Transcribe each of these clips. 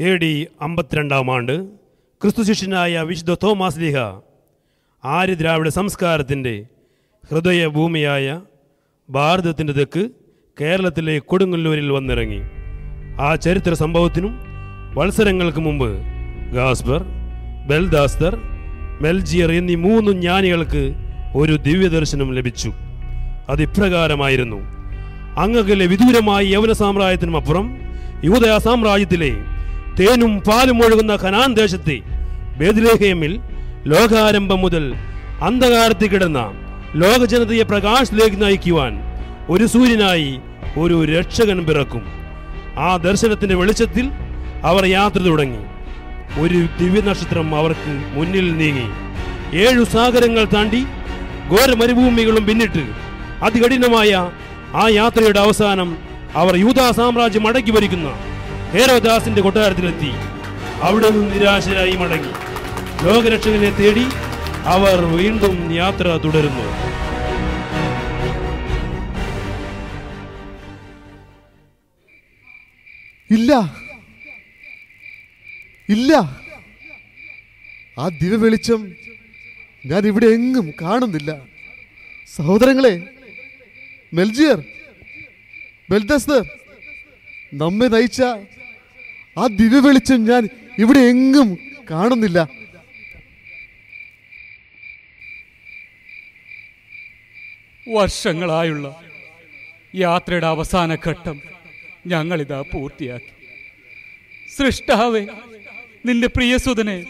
A D അമ്പത്തിരണ്ടാം ആണ്ട്. ക്രിസ്തുശിഷ്യനായ വിശുദ്ധ Thomas ലീഹ ആര്യ ദ്രാവിഡ സംസ്കാരത്തിന്റെ ഹൃദയഭൂമിയായ ഭാരതത്തിന്റെ തെക്ക് കേരളത്തിലെ കൊടുങ്ങല്ലൂരിൽ വന്നിറങ്ങി. ആ ചരിത്ര സംഭവത്തിനും വത്സരങ്ങൾക്ക് മുമ്പ് ഗാസ്ബർ ബെൽദാസ്തർ മെൽജിയർ എന്നീ മൂന്ന് ജ്ഞാനികൾക്ക് ഒരു ദിവ്യദർശനം ലഭിച്ചു. അതിപ്രകാരമായിരുന്നു. അങ്ങകലെ വിദൂരമായ യവന സാമ്രാജ്യത്തിനും അപ്പുറം യൂതയ സാമ്രാജ്യത്തിലെ തേനും പാലും ഒഴുകുന്ന ഖനാൻ ദേശത്തെ ബേദ്ലേഹേമിൽ ലോകാരംഭം മുതൽ അന്ധകാരത്തിൽ കിടന്ന ലോകജനതയെ പ്രകാശത്തിലേക്ക് നയിക്കുവാൻ ഒരു സൂര്യനായി ഒരു രക്ഷകൻ പിറക്കും. ആ ദർശനത്തിന്റെ വെളിച്ചത്തിൽ അവർ യാത്ര തുടങ്ങി. ഒരു ദിവ്യനക്ഷത്രം അവർക്ക് മുന്നിൽ നീങ്ങി. ഏഴു സാഗരങ്ങൾ താണ്ടി ഘോര മരുഭൂമികളും പിന്നിട്ട് അതികഠിനമായ ആ യാത്രയുടെ അവസാനം അവർ യൂതാ സാമ്രാജ്യം അടക്കി ഭരിക്കുന്ന ഹേരോദാസിന്റെ കൊട്ടാരത്തിലെത്തി. അവിടെ നിന്ന് നിരാശരായി മടങ്ങി. ലോകരക്ഷകനെ തേടി അവർ വീണ്ടും യാത്ര തുടരുന്നു. ഇല്ല. ഇല്ല. ആ ദിവ്യ വെളിച്ചം ഞാൻ ഇവിടെ എങ്ങും കാണുന്നില്ല. സഹോദരങ്ങളെ മെൽജിയർ ബെൽദസ്തർ നമ്മെ നയിച്ച ആ ദിവ്യ വെളിച്ചം ഞാൻ ഇവിടെ എങ്ങും കാണുന്നില്ല. വർഷങ്ങളായുള്ള യാത്രയുടെ അവസാന ഘട്ടം ഞങ്ങളിതാ പൂർത്തിയാക്കി. സൃഷ്ടാവേ നിന്റെ പ്രിയസുതനെ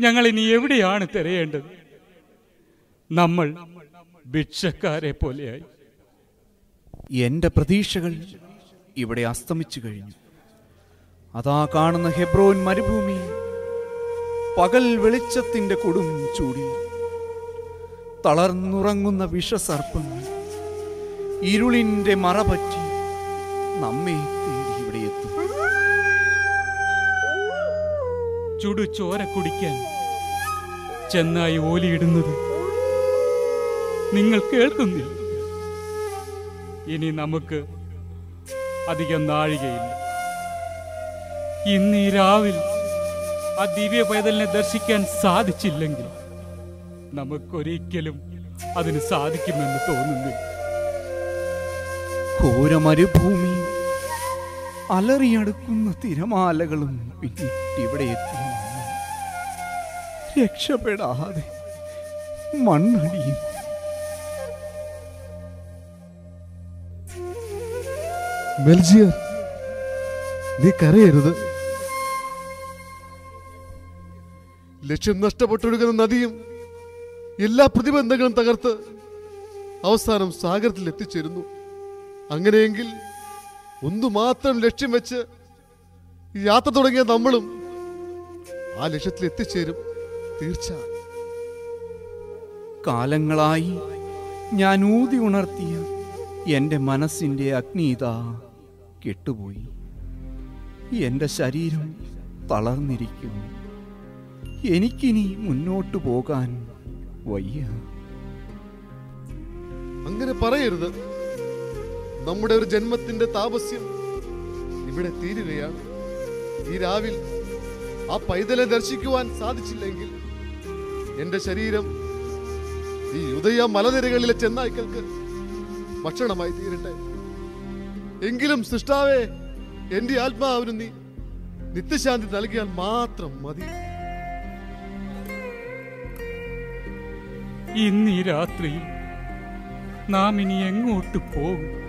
ഞങ്ങൾ ഇനി എവിടെയാണ് തിരയേണ്ടത്? നമ്മൾ ഭിക്ഷക്കാരെ പോലെയായി. എന്റെ പ്രതീക്ഷകൾ ഇവിടെ അസ്തമിച്ചു കഴിഞ്ഞു. അതാ കാണുന്ന ഹെബ്രോൻ മരുഭൂമി. പകൽ വെളിച്ചത്തിന്റെ കൊടും ചൂടി. തളർന്നുറങ്ങുന്ന വിഷസർപ്പങ്ങൾ ഇരുളിന്റെ മറപറ്റി നമ്മെ തേടി ഇവിടെ എത്തും. ചുടു ചോര കുടിക്കാൻ ചെന്നായി ഓലിയിടുന്നത് നിങ്ങൾ കേൾക്കുന്നില്ല. ഇനി നമുക്ക് അധികം നാഴികയില്ല. ഇന്ന് ഈ രാവിൽ ആ ദിവ്യ പൈതലിനെ ദർശിക്കാൻ സാധിച്ചില്ലെങ്കിൽ നമുക്കൊരിക്കലും അതിന് സാധിക്കുമെന്ന് തോന്നുന്നില്ല. ഘോരമരുഭൂമി അലറിയടുക്കുന്ന തിരമാലകളും പിന്നിട്ടിവിടെ എത്തി രക്ഷപ്പെടാതെ മണ്ണടിയും. ബെൽജിയർ നീ കരയരുത്. ലക്ഷ്യം നഷ്ടപ്പെട്ടൊഴുകുന്ന നദിയും എല്ലാ പ്രതിബന്ധങ്ങളും തകർത്ത് അവസാനം സാഗരത്തിൽ എത്തിച്ചേരുന്നു. അങ്ങനെയെങ്കിൽ ഒന്നു മാത്രം ലക്ഷ്യം വെച്ച് യാത്ര തുടങ്ങിയ നമ്മളും ആ ലക്ഷ്യത്തിൽ എത്തിച്ചേരും. തീർച്ച. കാലങ്ങളായി ഞാൻ ഊതി ഉണർത്തിയ എന്റെ മനസ്സിന്റെ അഗ്നിത കെട്ടുപോയി. എന്റെ ശരീരം തളർന്നിരിക്കുന്നു. എനിക്കിനി മുന്നോട്ടു പോകാൻ വയ്യ. അങ്ങനെ പറയരുത്. നമ്മുടെ ഒരു ജന്മത്തിന്റെ താപസ്യം ഇവിടെ തീരുകയാണ്. ഈ രാവിൽ ആ പൈതലെ ദർശിക്കുവാൻ സാധിച്ചില്ലെങ്കിൽ എന്റെ ശരീരം ഈ ഉദയ മലനിരകളിലെ ചെന്നായ്ക്കൾക്ക് ഭക്ഷണമായി തീരട്ടെ. എങ്കിലും സൃഷ്ടാവേ എന്റെ ആത്മാവിന് നീ നിത്യശാന്തി നൽകിയാൽ മാത്രം മതി. ഇന്ന് ഈ രാത്രിയിൽ നാം ഇനി എങ്ങോട്ട് പോകും?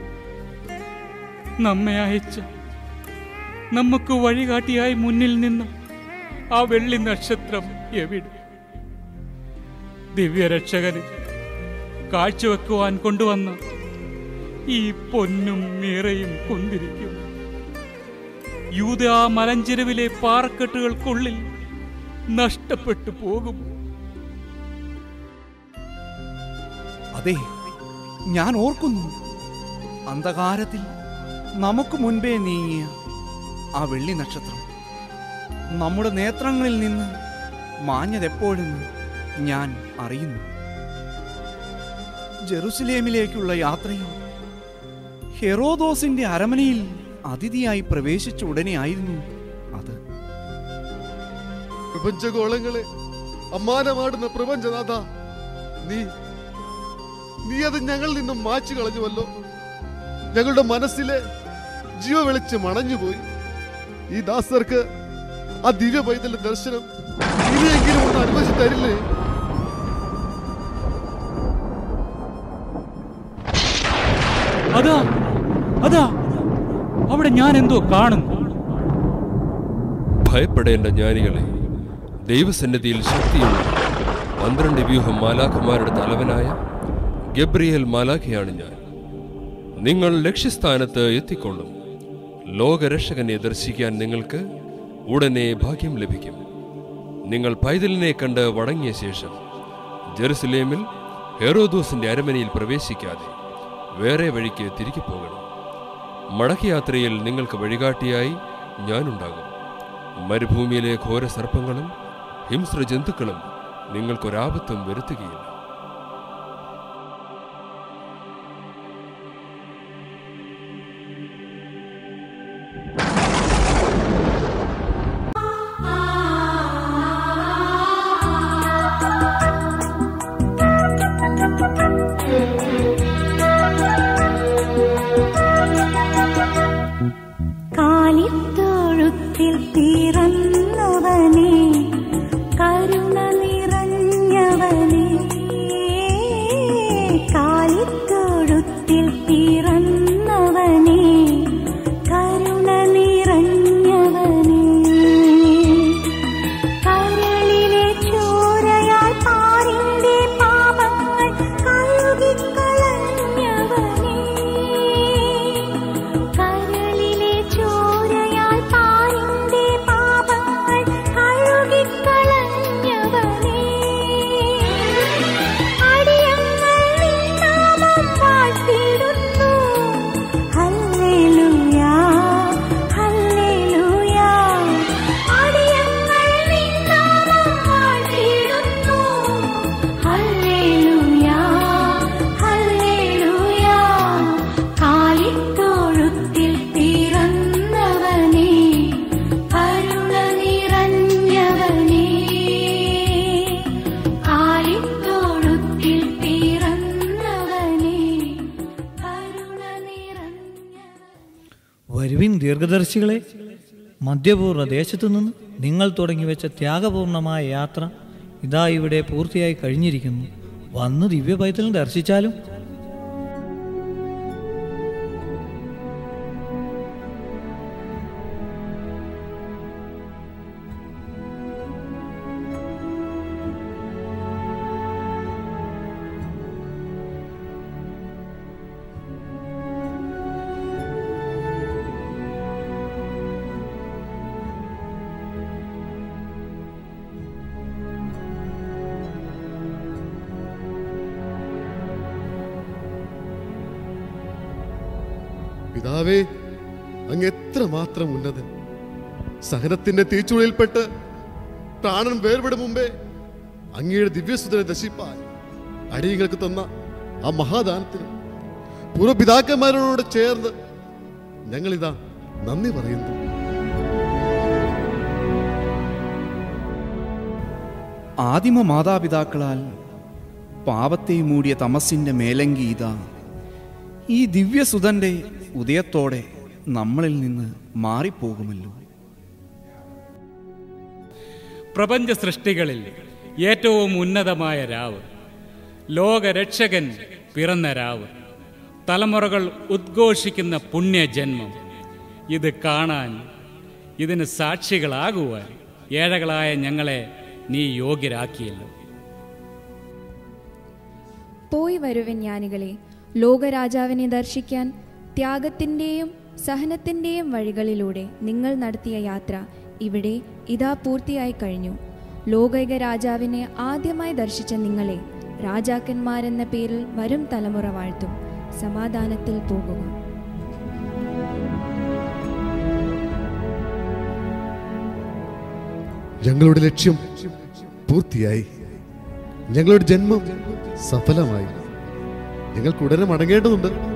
നമ്മെ അയച്ച നമുക്ക് വഴികാട്ടിയായി മുന്നിൽ നിന്ന് ആ വെള്ളി നക്ഷത്രം എവിടെ? ദിവ്യരക്ഷകന് കാഴ്ചവെക്കുവാൻ കൊണ്ടുവന്ന ഈ പൊന്നും മീറയും കൊന്തിരിക്കും. യൂത ആ മലഞ്ചെരുവിലെ പാറക്കെട്ടുകൾക്കുള്ളിൽ നഷ്ടപ്പെട്ടു പോകും. അതെ ഞാൻ ഓർക്കുന്നു. അന്ധകാരത്തിൽ നമുക്ക് മുൻപേ നീങ്ങിയ ആ വെള്ളി നക്ഷത്രം. നമ്മുടെ നേത്രങ്ങളിൽ നിന്ന് മാഞ്ഞതെപ്പോഴെന്ന് ഞാൻ അറിയുന്നു. ജെറുസലേമിലേക്കുള്ള യാത്രയിൽ ഹെറോദോസിന്റെ അരമനയിൽ അതിഥിയായി പ്രവേശിച്ച ഉടനെ ആയിരുന്നു അത്. പ്രപഞ്ചഗോളങ്ങളെ അമ്മാനമാടുന്ന പ്രപഞ്ചനാഥ നീ നീ അത് ഞങ്ങളിൽ നിന്നും മാച്ചു കളഞ്ഞുവല്ലോ. ഞങ്ങളുടെ മനസ്സിലെ ജീവ വെളിച്ച് മണഞ്ഞുപോയി ഈ ദാസർക്ക് ആ ദിവ്യ പൈതലിന്റെ ദർശനം ഇനിയെങ്കിലും ഒന്ന് അനുവദിച്ചു തരില്ലേ? അതാ അതാ അവിടെ ഞാൻ എന്തോ കാണുന്നു. ഭയപ്പെടേണ്ട ജ്ഞാനികളെ ദൈവസന്നിധിയിൽ ശക്തിയുള്ള പന്ത്രണ്ട് വ്യൂഹം മാലാഖമാരുടെ തലവനായ ഗബ്രിയേൽ മാലാഖിയാണ് ഞാൻ. നിങ്ങൾ ലക്ഷ്യസ്ഥാനത്ത് എത്തിക്കൊള്ളും. ലോകരക്ഷകനെ ദർശിക്കാൻ നിങ്ങൾക്ക് ഉടനെ ഭാഗ്യം ലഭിക്കും. നിങ്ങൾ പൈതലിനെ കണ്ട് വടങ്ങിയ ശേഷം ജെറുസലേമിൽ ഹെറോദോസിന്റെ അരമനയിൽ പ്രവേശിക്കാതെ വേറെ വഴിക്ക് തിരികെ പോകണം. മടക്കയാത്രയിൽ നിങ്ങൾക്ക് വഴികാട്ടിയായി ഞാനുണ്ടാകും. മരുഭൂമിയിലെ ഘോര സർപ്പങ്ങളും ഹിംസ്ര ജന്തുക്കളും നിങ്ങൾക്കൊരാപത്തും വരുത്തുകയില്ല. you വരുവിൻ ദീർഘദർശികളെ മധ്യപൂർവ ദേശത്തു നിന്ന് നിങ്ങൾ തുടങ്ങി വെച്ച ത്യാഗപൂർണമായ യാത്ര ഇതാ ഇവിടെ പൂർത്തിയായി കഴിഞ്ഞിരിക്കുന്നു. വന്ന് ദിവ്യ പൈതലും ദർശിച്ചാലും പിതാവേ അങ്ങ് എത്ര മാത്രം ഉന്നതൻ. സഹനത്തിന്റെ തീച്ചുളിയിൽപ്പെട്ട് പ്രാണൻ വേർപെടും മുമ്പേ അങ്ങയുടെ ദിവ്യസുതനെ ദശിപ്പാൻ അടിയങ്ങൾക്ക് തന്ന ആ മഹാദാനത്തിന് പൂർവപിതാക്കന്മാരോട് ചേർന്ന് ഞങ്ങളിതാ നന്ദി പറയുന്നു. ആദിമ മാതാപിതാക്കളാൽ പാപത്തെ മൂടിയ തമസിന്റെ മേലങ്കി ഇതാ. ഈ ദിവ്യസുതന്റെ ഉദയത്തോടെ നമ്മളിൽ നിന്ന് മാറിപ്പോകുമല്ലോ. പ്രപഞ്ച സൃഷ്ടികളിൽ ഏറ്റവും ഉന്നതമായ രാവ് ലോകരക്ഷകൻ പിറന്ന രാവ് തലമുറകൾ ഉദ്ഘോഷിക്കുന്ന പുണ്യജന്മം. ഇത് കാണാൻ ഇതിന് സാക്ഷികളാകുവാൻ ഏഴകളായ ഞങ്ങളെ നീ യോഗ്യരാക്കിയല്ലോ. പോയി വരുവൻ ജ്ഞാനികളെ ലോകരാജാവിനെ ദർശിക്കാൻ ത്യാഗത്തിന്റെയും സഹനത്തിന്റെയും വഴികളിലൂടെ നിങ്ങൾ നടത്തിയ യാത്ര ഇവിടെ ഇതാ പൂർത്തിയായി കഴിഞ്ഞു. ലോകൈക രാജാവിനെ ആദ്യമായി ദർശിച്ച നിങ്ങളെ രാജാക്കന്മാരെന്ന പേരിൽ വരും തലമുറ വാഴ്ത്തും. സമാധാനത്തിൽ പോകുക. ഞങ്ങളുടെ ലക്ഷ്യം പൂർത്തിയായി. ഞങ്ങളുടെ ജന്മം സഫലമായി. ഞങ്ങൾക്ക് ഉടനെ മടങ്ങേണ്ടതുണ്ട്.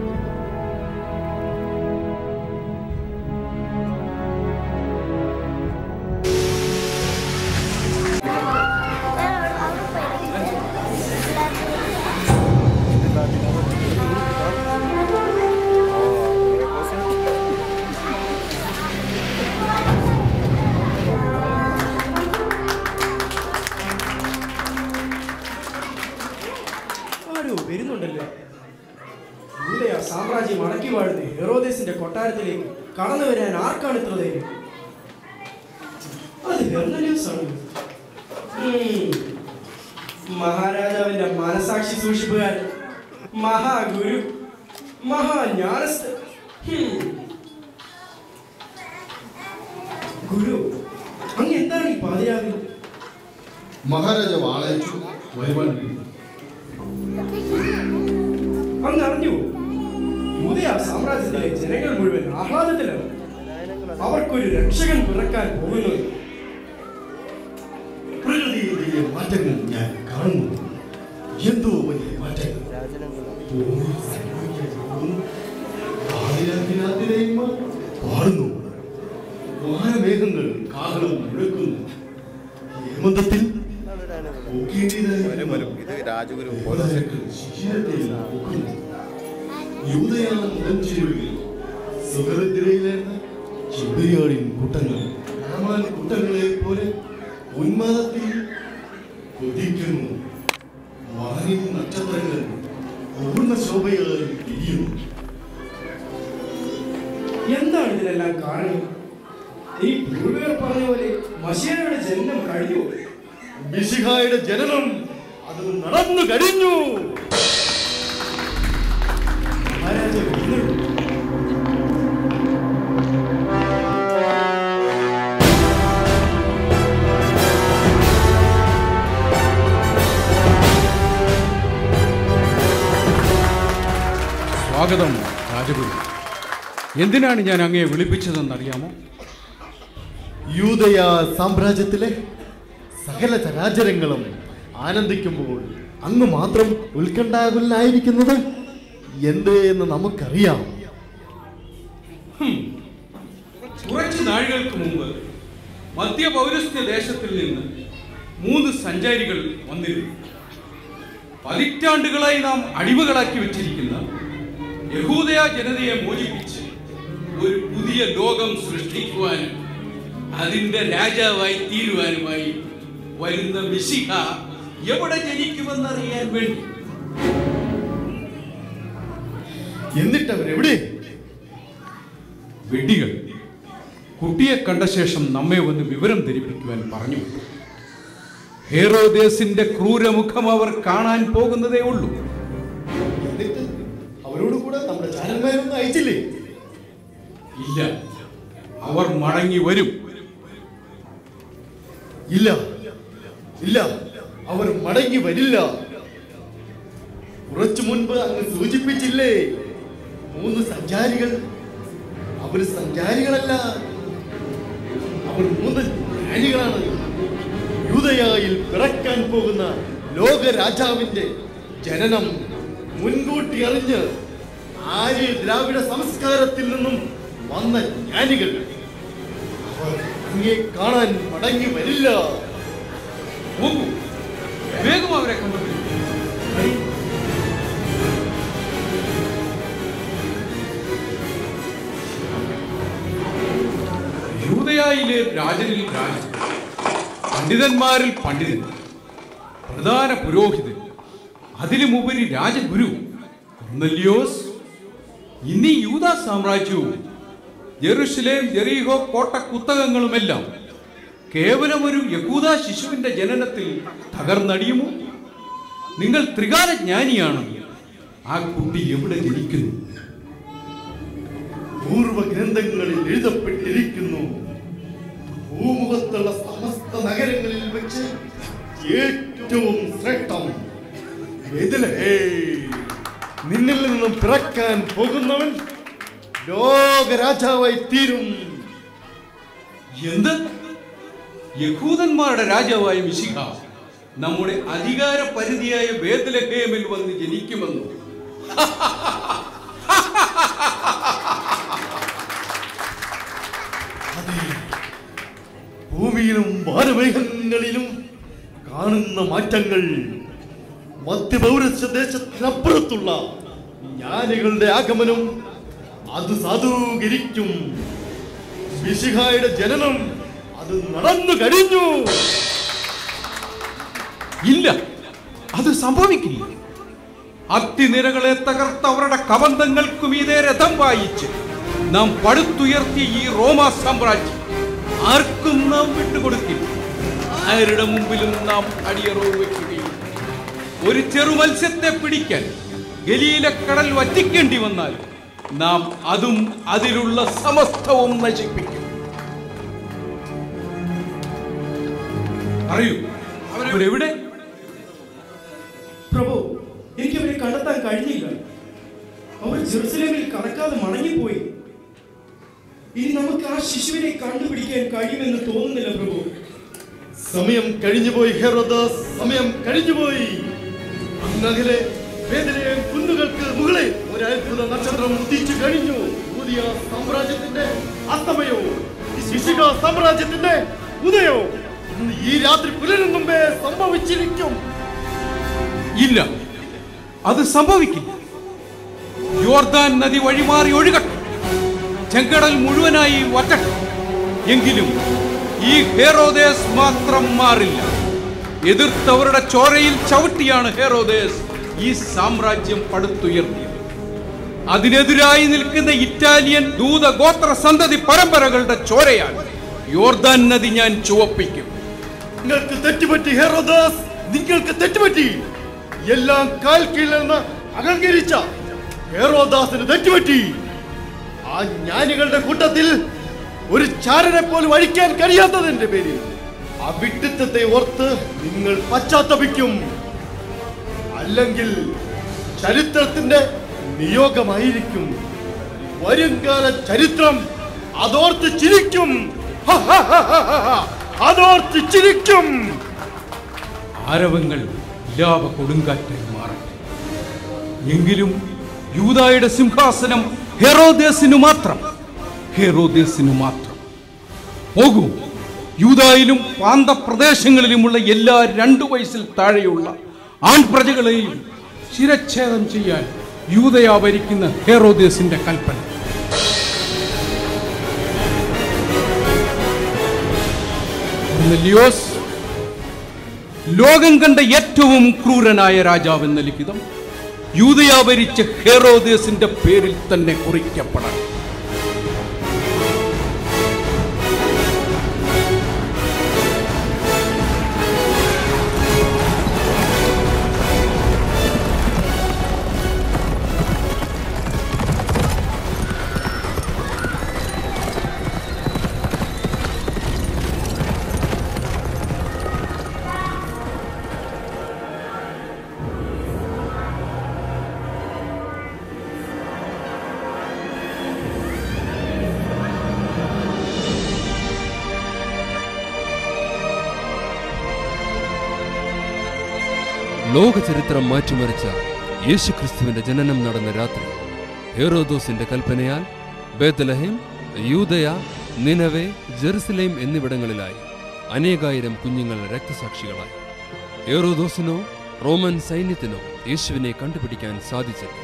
മഹാരാജാവിന്റെ മനസാക്ഷി സൂക്ഷിപ്പുകാരൻ. മഹാഗുരു മഹാജ്ഞാനസ്ഥ ഗുരു അങ്ങ് എന്താണ് ഈ പാതിരാവിൽ മഹാരാജാവ് ആളയച്ചു വരുവാൻ അങ്ങ് അറിഞ്ഞു. യൂതയ സാമ്രാജ്യത്തിലെ ജനങ്ങൾ മുഴുവൻ ആഹ്ലാദത്തിലാണ്. അവർക്കൊരു രക്ഷകൻ പിറക്കാൻ പോകുന്നു. പ്രകൃതിയിലെ മാറ്റങ്ങൾ ഞാൻ കാണുന്നു എന്തോ വലിയ മാറ്റങ്ങൾ പാടുന്നു വാനമേഘങ്ങൾ കാഹളം മുഴക്കുന്നു ഹേമന്തത്തിൽ മുഖം രാജഗുരു സുഖനിദ്രയിലായിരുന്ന ചെമ്പരിയാടിൻ കൂട്ടങ്ങൾ മിശിഹായുടെ ജനനം അത് നടന്നു കഴിഞ്ഞു. സ്വാഗതം രാജഗുരു. എന്തിനാണ് ഞാൻ അങ്ങയെ വിളിപ്പിച്ചതെന്നറിയാമോ? യൂതയ സാമ്രാജ്യത്തിലെ സകല ചരാചരങ്ങളും ആനന്ദിക്കുമ്പോൾ അങ്ങ് മാത്രം ഉത്കണ്ഠാകുലായിരിക്കുന്നത് എന്ത് എന്ന് നമുക്കറിയാം. കുറച്ച് നാഴികൾക്ക് മുമ്പ് മധ്യപൗരസ്ത്യ ദേശത്തിൽ നിന്ന് മൂന്ന് സഞ്ചാരികൾ വന്നിരുന്നു. പതിറ്റാണ്ടുകളായി നാം അടിമകളാക്കി വെച്ചിരിക്കുന്ന യഹൂദയ ജനതയെ മോചിപ്പിച്ച് ഒരു പുതിയ ലോകം സൃഷ്ടിക്കുവാനും അതിന്റെ രാജാവായി തീരുവാനുമായി വരുന്ന മിശിഹ എവിടെ ജനിക്കുമെന്നറിയാൻ വേണ്ടി. എന്നിട്ട് അവരെവിടെ വെടികൾ. കുട്ടിയെ കണ്ട ശേഷം നമ്മെ ഒന്ന് വിവരം ധരിപ്പിക്കുവാൻ പറഞ്ഞു ഹേറോദേസിന്റെ ക്രൂരമുഖം അവർ കാണാൻ പോകുന്നതേ ഉള്ളൂ. എന്നിട്ട് അവരോട് കൂടെ നമ്മുടെ ചാരന്മാരൊന്നും അയച്ചില്ലേ? ഇല്ല. അവർ മടങ്ങി വരും. ഇല്ല. ഇല്ല. അവർ മടങ്ങി വരില്ല. കുറച്ചു മുൻപ് അങ്ങ് സൂചിപ്പിച്ചില്ലേ? മൂന്ന് സഞ്ചാരികൾ. അവർ സഞ്ചാരികളല്ല. അവർ മൂന്ന് ജ്ഞാനികളാണ്. യൂതയായിൽ പിറക്കാൻ പോകുന്ന ലോക രാജാവിന്റെ ജനനം മുൻകൂട്ടി അറിഞ്ഞ് ആര്യ ദ്രാവിഡ സംസ്കാരത്തിൽ നിന്നും വന്ന ജ്ഞാനികൾ. അവർ അങ്ങേ കാണാൻ മടങ്ങി വരില്ല. പോകൂ വേഗം അവരെ യൂതയായിലെ രാജനിൽ രാജൻ പണ്ഡിതന്മാരിൽ പണ്ഡിതൻ പ്രധാന പുരോഹിതൻ അതിലുമുപരി രാജഗുരു കൊർന്നല്യോസ് ഇനി യൂത സാമ്രാജ്യവും ജെറുസലേം ജെറീഹോ കോട്ടക്കുത്തകങ്ങളുമെല്ലാം കേവലം ഒരു യഹൂദ ശിശുവിന്റെ ജനനത്തിൽ തകർന്നടിയുമോ? നിങ്ങൾ ത്രികാല ജ്ഞാനിയാണ്. ആ കുട്ടി എവിടെ ജനിക്കുന്നു പൂർവ ഗ്രന്ഥങ്ങളിൽ എഴുതപ്പെട്ടിരിക്കുന്നു. ഭൂമുഖത്തുള്ള സമസ്ത നഗരങ്ങളിൽ വെച്ച് ഏറ്റവും ശ്രേഷ്ഠം. നിന്നിൽ നിന്നും പിറക്കാൻ പോകുന്നവൻ ലോകരാജാവായി തീരും. എന്ത്? യഹൂദന്മാരുടെ രാജാവായ മിശിഹ നമ്മുടെ അധികാര പരിധിയായ വേദലഹേമിൽ വന്ന് ജനിക്കുമെന്നു. ഭൂമിയിലും വാനമേഘങ്ങളിലും കാണുന്ന മാറ്റങ്ങൾ മധ്യപൗരസ്യ ദേശത്തിനപ്പുറത്തുള്ള ജ്ഞാനികളുടെ ആഗമനം അത് സാധൂകരിക്കും. മിശിഹായുടെ ജനനം അത് നടന്നു കഴിഞ്ഞു. ഇല്ല അത് സംഭവിക്കില്ല. അത്തിനിരകളെ തകർത്ത് അവരുടെ കബന്ധങ്ങൾക്കും മീതെ രഥം വായിച്ച് നാം പടുത്തുയർത്തിയ ഈ റോമ സാമ്രാജ്യം ആർക്കും നാം വിട്ടുകൊടുക്കില്ല. ആരുടെ മുമ്പിലും നാം അടിയറവ് വെക്കുകയും ഒരു ചെറു മത്സ്യത്തെ പിടിക്കാൻ ഗലീല കടൽ വറ്റിക്കേണ്ടി വന്നാൽ നാം അതും അതിലുള്ള സമസ്തവും നശിപ്പിക്കും. അറിയൂ അവരെവിടെ പ്രഭു എനിക്ക് അവരെ കണ്ടെത്താൻ കഴിഞ്ഞില്ല. അവർ ജെറുസലേമിൽ കടക്കാതെ മടങ്ങിപ്പോയി. ഇനി നമുക്ക് ആ ശിശുവിനെ കണ്ടുപിടിക്കാൻ കഴിയുമെന്ന് തോന്നുന്നില്ല പ്രഭു. സമയം കഴിഞ്ഞുപോയി ഹെറോദാസ്. സമയം കഴിഞ്ഞുപോയി. അങ്ങകലെ വേദനയും കുന്നുകൾക്ക് മുകളിൽ ഒരു അത്ഭുത നക്ഷത്രം ഉദിച്ചു കഴിഞ്ഞു. പുതിയ സാമ്രാജ്യത്തിന്റെ അസ്തമയോ? ശിശിക സാമ്രാജ്യത്തിന്റെ ഉദയവും ഈ രാത്രി പുലരും മുമ്പേ സംഭവിച്ചിരിക്കും. ഇല്ല. അത് സംഭവിക്കില്ല. യോർദാൻ നദി വഴിമാറി ഒഴുകട്ടെ. ചെങ്കടൽ മുഴുവനായി വറ്റട്ടെ. എങ്കിലും ഈ ഹേറോദേസ് മാത്രം മാറില്ല. എതിർത്തവരുടെ ചോരയിൽ ചവിട്ടിയാണ് ഹേറോദേസ് ഈ സാമ്രാജ്യം പടുത്തുയർത്തിയത്. അതിനെതിരായി നിൽക്കുന്ന ഇറ്റാലിയൻ ദൂത ഗോത്ര സന്തതി പരമ്പരകളുടെ ചോരയാണ്. യോർദാൻ നദി ഞാൻ ചുവപ്പിക്കും. നിങ്ങൾക്ക് തെറ്റുപറ്റി ഹെറോദാസ്. നിങ്ങൾക്ക് തെറ്റുപറ്റി. എല്ലാം കാൽ കീഴിലെന്ന് അഹങ്കരിച്ച ഹെറോദാസിന് തെറ്റുപറ്റി. ആ ജ്ഞാനികളുടെ കൂട്ടത്തിൽ ഒരു ചാരനെ പോലും അഴിക്കാൻ കഴിയാത്തതിന്റെ പേരിൽ ആ വിട്ടിത്തത്തെ ഓർത്ത് നിങ്ങൾ പശ്ചാത്തപിക്കും. അല്ലെങ്കിൽ ചരിത്രത്തിന്റെ നിയോഗമായിരിക്കും. വരുംകാല ചരിത്രം അതോർത്ത് ചിരിക്കും. ഹ, ഹ, ഹ, ഹ, ഹ, ഹ. അതോർത്ത് ആരവങ്ങൾ ലാവ കൊടുങ്കാറ്റായി മാറട്ടെ. എങ്കിലും യൂതായുടെ സിംഹാസനം ഹെറോദേസിനു മാത്രം. ഹെറോദേസിനു മാത്രം. പോകൂ. യൂതായിലും പ്രാന്തപ്രദേശങ്ങളിലുമുള്ള എല്ലാ രണ്ടു വയസ്സിൽ താഴെയുള്ള ആൺപ്രജകളെയും ശിരച്ഛേദം ചെയ്യാൻ യൂതയാ ഭരിക്കുന്ന ഹെറോദേസിന്റെ കൽപ്പന. കൊർന്നെലിയോസ്, ലോകം കണ്ട ഏറ്റവും ക്രൂരനായ രാജാവെന്ന ലിഖിതം യൂതയാ ഭരിച്ച ഹെറോദേസിന്റെ പേരിൽ തന്നെ കുറിക്കപ്പെടണം ലോകചരിത്രം മാറ്റിമറിച്ച യേശുക്രിസ്തുവിന്റെ ജനനം നടന്ന രാത്രി ഹേറോദോസിന്റെ കൽപ്പനയാൽ ബേത്തലഹേം യൂതയ നിനവെ ജെറുസലേം എന്നിവിടങ്ങളിലായി അനേകായിരം കുഞ്ഞുങ്ങൾ രക്തസാക്ഷികളായി. ഹേറോദോസിനോ റോമൻ സൈന്യത്തിനോ യേശുവിനെ കണ്ടുപിടിക്കാൻ സാധിച്ചില്ല.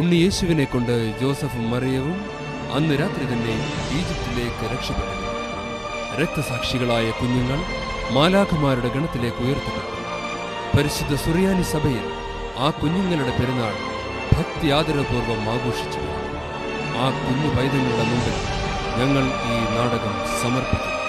ഉണ്ണി യേശുവിനെ കൊണ്ട് ജോസഫും മറിയവും അന്ന് രാത്രി തന്നെ ഈജിപ്തിലേക്ക് രക്ഷപ്പെട്ടു. രക്തസാക്ഷികളായ കുഞ്ഞുങ്ങൾ മാലാഖമാരുടെ ഗണത്തിലേക്ക് ഉയർത്തപ്പെട്ടു. പരിശുദ്ധ സുറിയാനി സഭയിൽ ആ കുഞ്ഞുങ്ങളുടെ പെരുന്നാൾ ഭക്തി ആദരപൂർവം ആഘോഷിച്ചു ആ കുഞ്ഞു പൈതങ്ങളുടെ മുമ്പിൽ ഞങ്ങൾ ഈ നാടകം സമർപ്പിക്കുന്നു.